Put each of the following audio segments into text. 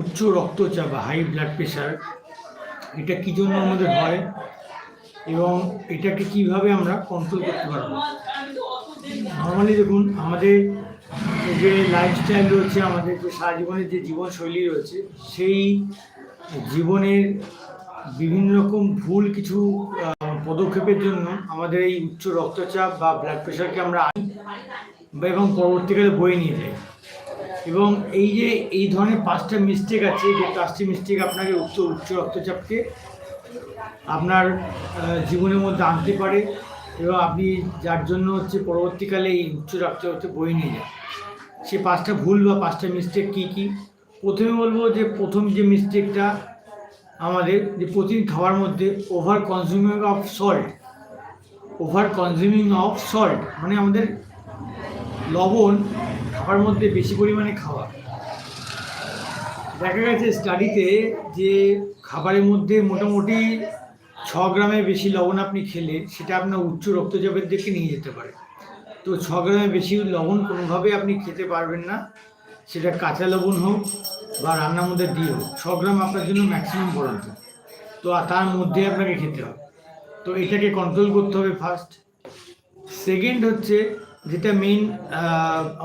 উচ্চ রক্তচাপ বা হাই ব্লাড প্রেশার এটা কী জন্য আমাদের হয় এবং এটাকে কীভাবে আমরা কন্ট্রোল করতে পারব? নর্মালি দেখুন, আমাদের যে লাইফস্টাইল রয়েছে, আমাদের যে সারা জীবনের যে জীবনশৈলী রয়েছে, সেই জীবনের বিভিন্ন রকম ভুল কিছু পদক্ষেপের জন্য আমাদের এই উচ্চ রক্তচাপ বা ব্লাড প্রেশারকে আমরা এবং পরবর্তীকালে বয়ে নিয়ে যাই। এবং এই যে, এই ধরনের পাঁচটা মিস্টেক আছে, যে পাঁচটি মিস্টেক আপনাকে উচ্চ উচ্চ রক্তচাপকে আপনার জীবনের মধ্যে আনতে পারে এবং আপনি যার জন্য হচ্ছে পরবর্তীকালে এই উচ্চ রক্তচাপকে বয়ে নিয়ে যান। সে পাঁচটা ভুল বা পাঁচটা মিস্টেক কী কী? প্রথমে বলব যে, প্রথম যে মিস্টেকটা আমাদের, যে প্রতিদিন খাওয়ার মধ্যে over consuming of salt over consuming of salt মানে আমাদের লবণ খাবার মধ্যে বেশি পরিমাণে খাওয়া। দেখা গেছে স্টাডিতে যে খাবারের মধ্যে মোটামুটি ছ গ্রামের বেশি লবণ আপনি খেলে সেটা আপনার উচ্চ রক্তচাপের দিকে নিয়ে যেতে পারে। তো ছ গ্রামের বেশি লবণ কোনোভাবে আপনি খেতে পারবেন না। সেটা কাঁচা লবণ হোক বা রান্নার মধ্যে দিয়ে হোক, ছ গ্রাম আপনার জন্য ম্যাক্সিমাম বরাদ্দ তো তার মধ্যে আপনাকে খেতে হবে। তো এটাকে কন্ট্রোল করতে হবে ফার্স্ট সেকেন্ড হচ্ছে যেটা মেইন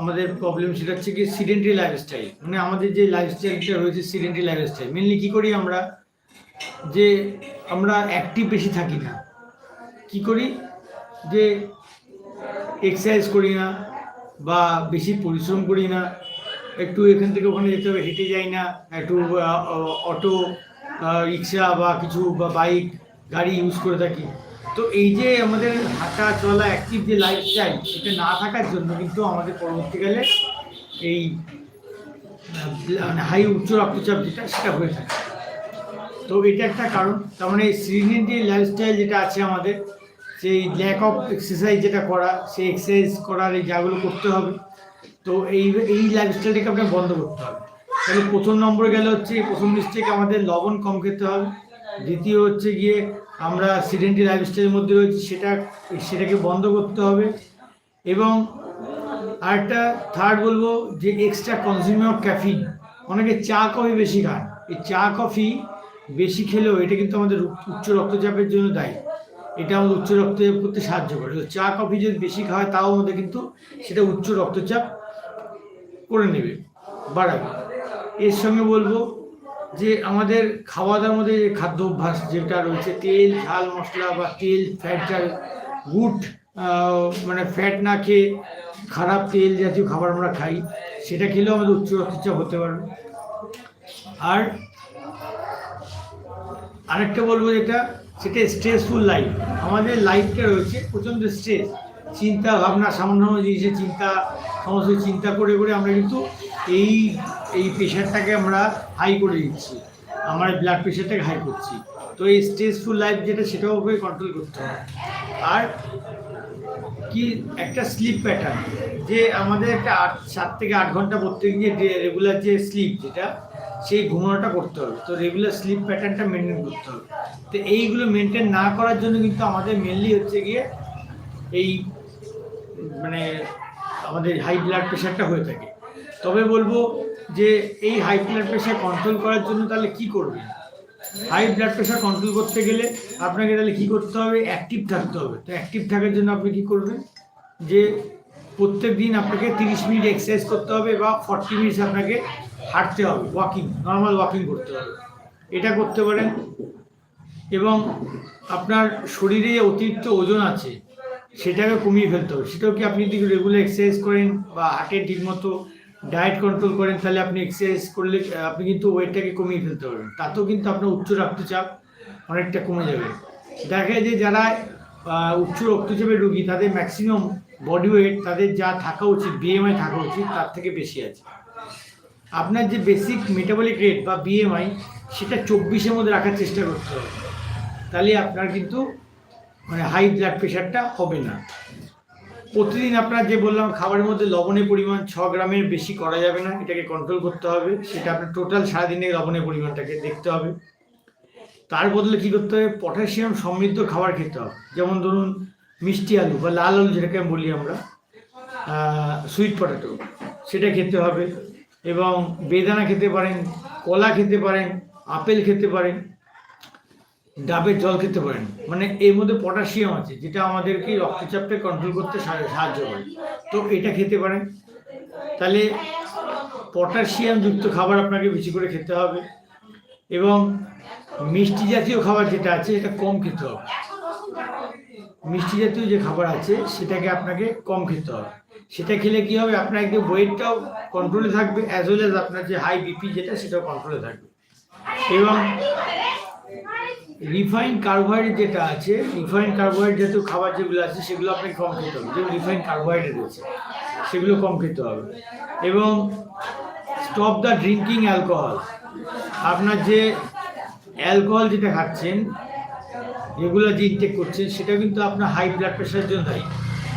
আমাদের প্রবলেম সেটা হচ্ছে কি সিডেন্টারি লাইফস্টাইল মানে আমাদের যে লাইফস্টাইলটা রয়েছে সিডেন্টারি লাইফস্টাইল মেনলি কী করি আমরা? যে আমরা অ্যাক্টিভ বেশি থাকি না। কি করি? যে এক্সারসাইজ করি না বা বেশি পরিশ্রম করি না। একটু এখান থেকে ওখানে যেতে হবে, হেঁটে যাই না। একটু অটো রিক্সা বা কিছু বা বাইক গাড়ি ইউজ করে থাকি। তো এই যে আমাদের হাঁটা চলা অ্যাক্টিভ যে লাইফস্টাইল সেটা না থাকার জন্য কিন্তু আমাদের পরবর্তীকালে এই মানে হাই উচ্চ রক্তচাপ যেটা, সেটা হয়ে থাকে। তো এটা একটা কারণ। তার মানে সিডেন্টারি লাইফস্টাইল যেটা আছে আমাদের, সেই ল্যাক অফ এক্সারসাইজ যেটা করা, সেই এক্সারসাইজ করার এই যাগুলো করতে হবে। তো এই এই লাইফস্টাইলটাকে আপনাকে বন্ধ করতে হবে। তাহলে প্রথম নম্বরে গেলে হচ্ছে, প্রথম মিস্টেক আমাদের লবণ কম খেতে হবে। দ্বিতীয় হচ্ছে গিয়ে আমরা সিডেন্টারি লাইফস্টাইলের মধ্যে রয়েছি, সেটা, সেটাকে বন্ধ করতে হবে। এবং আরেকটা থার্ড বলব যে এক্সট্রা কনজিউমিং অফ ক্যাফিন অনেকে চা কফি বেশি খান। এই চা কফি বেশি খেলেও এটা কিন্তু আমাদের উচ্চ- রক্তচাপের জন্য দায়ী। এটা আমাদের উচ্চ রক্তচাপ করতে সাহায্য করে। চা কফি যদি বেশি খাওয়া তাও আমাদের কিন্তু সেটা উচ্চ রক্তচাপ করে নেবে। বাড়াবে। এর সঙ্গে বলব যে আমাদের খাওয়া দাওয়ার মধ্যে যে খাদ্য অভ্যাস যেটা রয়েছে, তেল, ঝাল, মশলা বা তেল ফ্যাট জাল গুড মানে ফ্যাট না খেয়ে খারাপ তেল জাতীয় খাবার আমরা খাই, সেটা খেলেও আমাদের উচ্চ রক্তচাপ হতে পারবে আর আরেকটা বলব যেটা, সেটা স্ট্রেসফুল লাইফ আমাদের লাইফটা রয়েছে প্রচণ্ড স্ট্রেস চিন্তা ভাবনা সামান্য জিনিসের চিন্তা, সমস্ত চিন্তা করে করে আমরা কিন্তু এই এই প্রেশারটাকে আমরা হাই করে দিচ্ছি। আমার ব্লাড প্রেশারটাকে হাই করছি। তো এই স্ট্রেসফুল লাইফ যেটা, সেটাও ওকে কন্ট্রোল করতে হবে। আর কি একটা স্লিপ প্যাটার্ন যে আমাদের একটা আট, সাত থেকে আট ঘণ্টা প্রত্যেক যে রেগুলার যে স্লিপ যেটা, সেই ঘুমানোটা করতে হবে। তো রেগুলার স্লিপ প্যাটার্নটা মেনটেন করতে হবে। তো এইগুলো মেনটেন না করার জন্য কিন্তু আমাদের মেনলি হচ্ছে গিয়ে এই মানে আমাদের হাই ব্লাড প্রেশারটা হয়ে থাকে। তবে বলব যে এই হাই ব্লাড প্রেশার কন্ট্রোল করার জন্য তাহলে কি করবে হাই ব্লাড প্রেশার কন্ট্রোল করতে গেলে আপনাকে তাহলে কী করতে হবে? অ্যাক্টিভ থাকতে হবে। তো অ্যাক্টিভ থাকার জন্য আপনি কী করবেন? যে প্রত্যেক দিন আপনাকে তিরিশ মিনিট এক্সারসাইজ করতে হবে বা ফর্টি মিনিটস আপনাকে হাঁটতে হবে ওয়াকিং নর্মাল ওয়াকিং করতে হবে। এটা করতে পারেন। এবং আপনার শরীরে যে অতিরিক্ত ওজন আছে, সেটাকে কমিয়ে ফেলতে হবে। সেটাও কি আপনি যদি রেগুলার এক্সারসাইজ করেন বা হাঁটেন ঠিকমতো ডায়েট কন্ট্রোল করেন, তাহলে আপনি এক্সারসাইজ করলে, আপনি কিন্তু ওয়েটটাকে কমিয়ে ফেলতে পারবেন। তাতেও কিন্তু আপনার উচ্চ রক্তচাপ অনেকটা কমে যাবে। দেখা যায় যে যারা উচ্চ রক্তচাপের রোগী, তাদের ম্যাক্সিমাম বডি ওয়েট তাদের যা থাকা উচিত বিএমআই থাকা উচিত, তার থেকে বেশি আছে। আপনার যে বেসিক মেটাবলিক রেট বা বিএমআই সেটা চব্বিশের মধ্যে রাখার চেষ্টা করতে হবে। তাহলে আপনার কিন্তু মানে হাই ব্লাড প্রেশারটা হবে না। প্রতিদিন আপনার যে বললাম, খাবারের মধ্যে লবণের পরিমাণ ছ গ্রামের বেশি করা যাবে না, এটাকে কন্ট্রোল করতে হবে। সেটা আপনার টোটাল সারাদিনে লবণের পরিমাণটাকে দেখতে হবে। তার বদলে কী করতে হবে? পটাশিয়াম সমৃদ্ধ খাবার খেতে হবে। যেমন ধরুন, মিষ্টি আলু বা লাল আলু যেটাকে বলি আমরা সুইট পটেটো সেটা খেতে হবে। এবং বেদানা খেতে পারেন, কলা খেতে পারেন, আপেল খেতে পারেন। ডাবের জল খেতে পারেন। মানে এর মধ্যে পটাশিয়াম আছে, যেটা আমাদেরকে রক্তচাপটা কন্ট্রোল করতে সাহা- সাহায্য করে। তো এটা খেতে পারেন। তাহলে পটাশিয়াম যুক্ত খাবার আপনাকে বেশি করে খেতে হবে এবং মিষ্টি জাতীয় খাবার যেটা আছে এটা কম খেতে হবে। মিষ্টি জাতীয় যে খাবার আছে, সেটাকে আপনাকে কম খেতে হবে। সেটা খেলে কি হবে? আপনার একদম ওয়েটটাও কন্ট্রোলে থাকবে অ্যাজ ওয়েল অ্যাজ আপনার যে হাই বিপি যেটা, সেটাও কন্ট্রোলে থাকবে। এবং রিফাইন কার্বোহাইড্রেট যেটা আছে রিফাইন কার্বোহাইড্রেট জাতীয় খাবার যেগুলো আছে, সেগুলো আপনাকে কম খেতে হবে। যেমন রিফাইন কার্বোহাইড্রেট আছে সেগুলো কম খেতে হবে। এবং স্টপ দ্য ড্রিঙ্কিং অ্যালকোহল আপনার যে অ্যালকোহল যেটা খাচ্ছেন রেগুলার যে ইনটেক করছেন, সেটা কিন্তু আপনার হাই ব্লাড প্রেশারের জন্য দায়ী।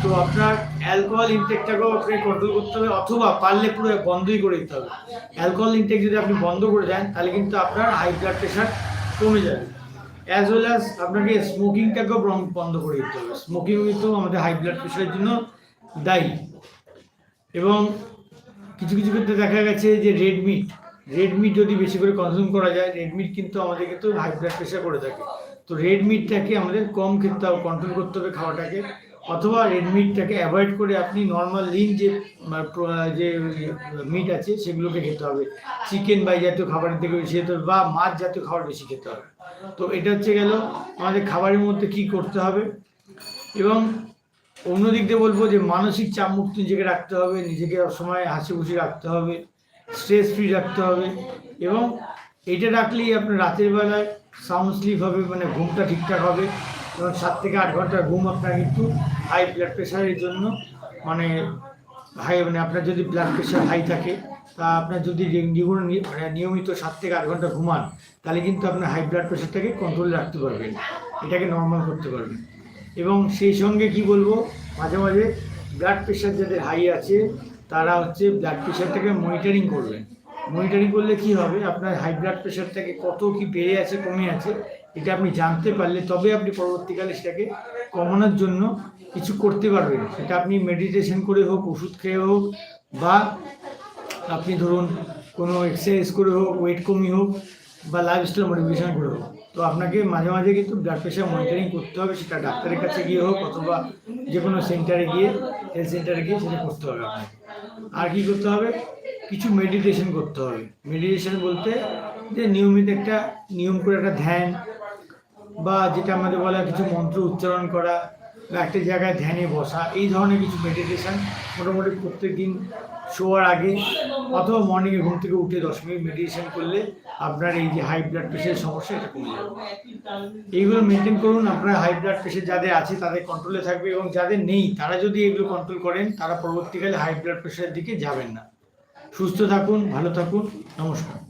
তো আপনার অ্যালকোহল ইনটেকটাকেও আপনাকে কন্ট্রোল করতে হবে, অথবা পারলে পুরো বন্ধই করে দিতে হবে। অ্যালকোহল ইনটেক যদি আপনি বন্ধ করে দেন, তাহলে কিন্তু আপনার হাই ব্লাড প্রেশার কমে যাবে। অ্যাজ ওয়েল অ্যাজ আপনাকে স্মোকিংটাকেও বন্ধ- করে দিতে হবে। স্মোকিং তো আমাদের হাই ব্লাড প্রেশারের জন্য দায়ী। এবং কিছু কিছু ক্ষেত্রে দেখা গেছে যে রেড মিট রেড মিট যদি বেশি করে কনজিউম করা যায় রেডমিট কিন্তু আমাদের কিন্তু হাই ব্লাড প্রেশার করে থাকে। তো রেডমিটটাকে আমাদের কম খেতে হবে কন্ট্রোল করতে হবে খাওয়াটাকে। অথবা রেড মিটটাকে অ্যাভয়েড করে আপনি নর্মাল লিন যে যে মিট আছে, সেগুলোকে খেতে হবে। চিকেন বা জাতীয় খাবারের থেকে বেশি খেতে হবে বা মাছ জাতীয় খাবার বেশি খেতে হবে। তো এটা হচ্ছে গেল আমাদের খাবারের মধ্যে কি করতে হবে এবং অন্যদিক দিয়ে বলব যে মানসিক চাপ মুক্ত নিজেকে রাখতে হবে, নিজেকে সময় হাসি খুশি রাখতে হবে স্ট্রেস ফ্রি রাখতে হবে এবং এটা রাখলেই আপনার রাতের বেলায় সাউন্ড স্লিপ হবে মানে ঘুমটা ঠিকঠাক হবে। এবং সাত থেকে আট ঘণ্টার ঘুম আপনার কিন্তু হাই ব্লাড প্রেশারের জন্য। মানে হাই মানে আপনার যদি ব্লাড প্রেশার হাই থাকে, তা আপনার যদি মানে নিয়মিত সাত থেকে আট ঘণ্টা ঘুমান, তাহলে কিন্তু আপনার হাই ব্লাড প্রেশারটাকে কন্ট্রোলে রাখতে পারবেন, এটাকে নর্মাল করতে পারবেন। এবং সেই সঙ্গে কি বলব, মাঝে মাঝে ব্লাড প্রেশার যাদের হাই আছে, তারা হচ্ছে ব্লাড প্রেশারটাকে মনিটরিং করবেন। মনিটরিং করলে কি হবে, আপনার হাই ব্লাড প্রেশারটাকে কত কি বেড়ে আছে, কমে আছে এটা আপনি জানতে পারলে তবে আপনি পরবর্তীকালে সেটাকে কমানোর জন্য কিছু করতে পারবেন। সেটা আপনি মেডিটেশন করে হোক, ওষুধ খেয়ে হোক বা আপনি ধরুন কোনো এক্সারসাইজ করে হোক ওয়েট কমিয়ে হোক বা লাইফস্টাইল মডিফিকেশন করে হোক। তো আপনাকে মাঝে মাঝে কিন্তু ব্লাড প্রেশার মনিটরিং করতে হবে, সেটা ডাক্তারের কাছে গিয়ে হোক অথবা যে কোনো সেন্টারে গিয়ে হেলথ সেন্টারে গিয়ে সেটা করতে হবে আপনাকে। আর কি করতে হবে? কিছু মেডিটেশন করতে হবে। মেডিটেশন বলতে যে নিয়মিত একটা, নিয়ম করে একটা ধ্যান বা যেটা আমাদের বলা কিছু মন্ত্র উচ্চারণ করা, বা একটা জায়গায় ধ্যানে বসা, এই ধরনের কিছু মেডিটেশান মোটামুটি প্রত্যেক দিন শোয়ার আগে অথবা মর্নিংয়ে ঘুম থেকে উঠে দশ মিনিট মেডিটেশান করলে আপনার এই যে হাই ব্লাড প্রেশারের সমস্যা এটা কমে যাবে। এইগুলো মেনটেন করুন, আপনার হাই ব্লাড প্রেশার যাদের আছে তাদের কন্ট্রোলে থাকবে এবং যাদের নেই তারা যদি এগুলো কন্ট্রোল করেন তারা পরবর্তীকালে হাই ব্লাড প্রেশারের দিকে যাবেন না। সুস্থ থাকুন, ভালো থাকুন, নমস্কার।